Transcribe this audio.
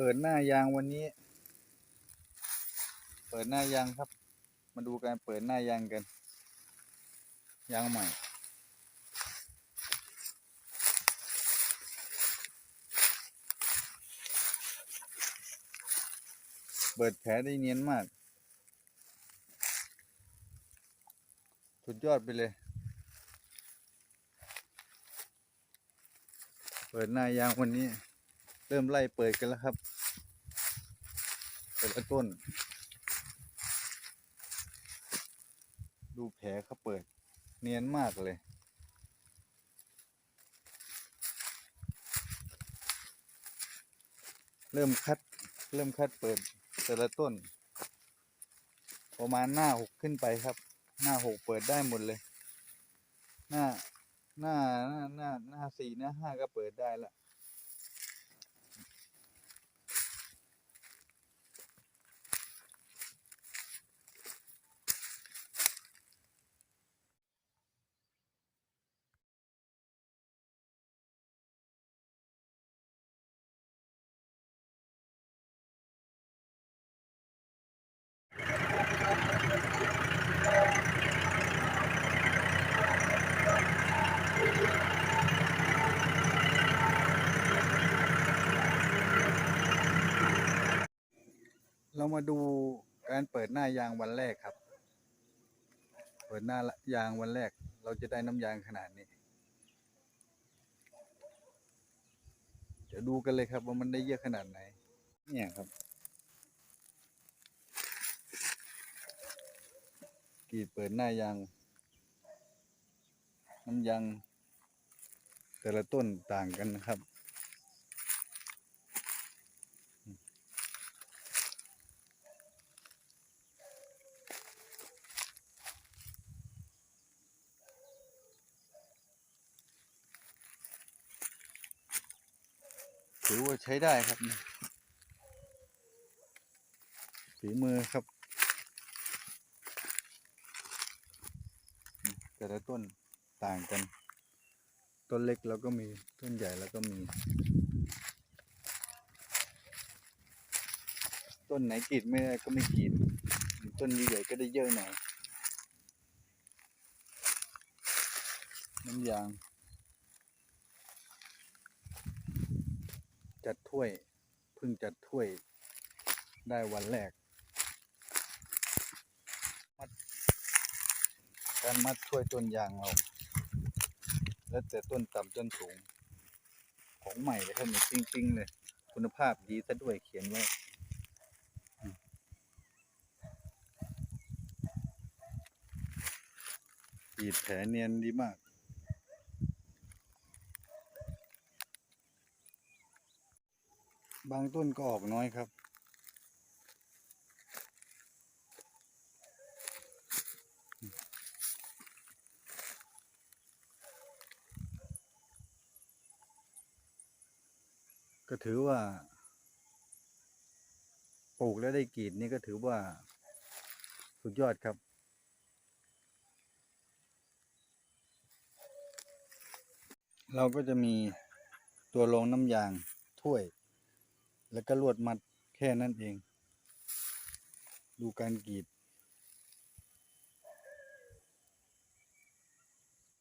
ปิดหน้ายางวันนี้ เปิดหน้ายางครับ มาดูการเปิดหน้ายางกัน ยางใหม่เปิดแผลได้เนียนมาก สุดยอดไปเลย เปิดหน้ายางวันนี้ เริ่มไล่เปิดกันแล้วครับแต่ละต้น ดูแผลเขาเปิด เนียนมากเลยเริ่มคัด เริ่มคัดเปิดแต่ละต้น ประมาณหน้าหกขึ้นไปครับ หน้าหกเปิดได้หมดเลย หน้า หน้า หน้า หน้าหน้าสี่หน้าห้าก็เปิดได้ละ เรามาดูการเปิดหน้ายางวันแรกครับ เปิดหน้ายางวันแรก เราจะได้น้ำยางขนาดนี้ เดี๋ยวดูกันเลยครับว่ามันได้เยอะขนาดไหน เนี่ยครับกีดเปิดหน้ายาง น้ำยางแต่ละต้นต่างกันนะครับ ถือว่าใช้ได้ครับเนี่ยฝีมือครับอืมแต่ละต้นต่างกัน ต้นเล็กเราก็มีต้นใหญ่เราก็มี ต้นไหนกรีดไม่ได้ก็ไม่กรีดต้นใหญ่ๆก็ได้เยอะหน่อยน้ำยาง จัดถ้วยเพิ่งจัดถ้วยได้วันแรกมัดการมัดถ้วยต้นยางเราแล้วแต่ต้นต่ำต้นสูง ของใหม่เลยครับนี่จริงๆเลย คุณภาพดีซะด้วยเขียนไว้อืมกรีดแผลเนียนดีมาก บางต้นก็ออกน้อยครับ ก็ถือว่า ปลูกแล้วได้กีดนี่ก็ถือว่าสุดยอดครับเราก็จะมีตัวรองน้ำยางถ้วย แล้วก็ลวดมัดแค่นั้นเอง ดูการกรีด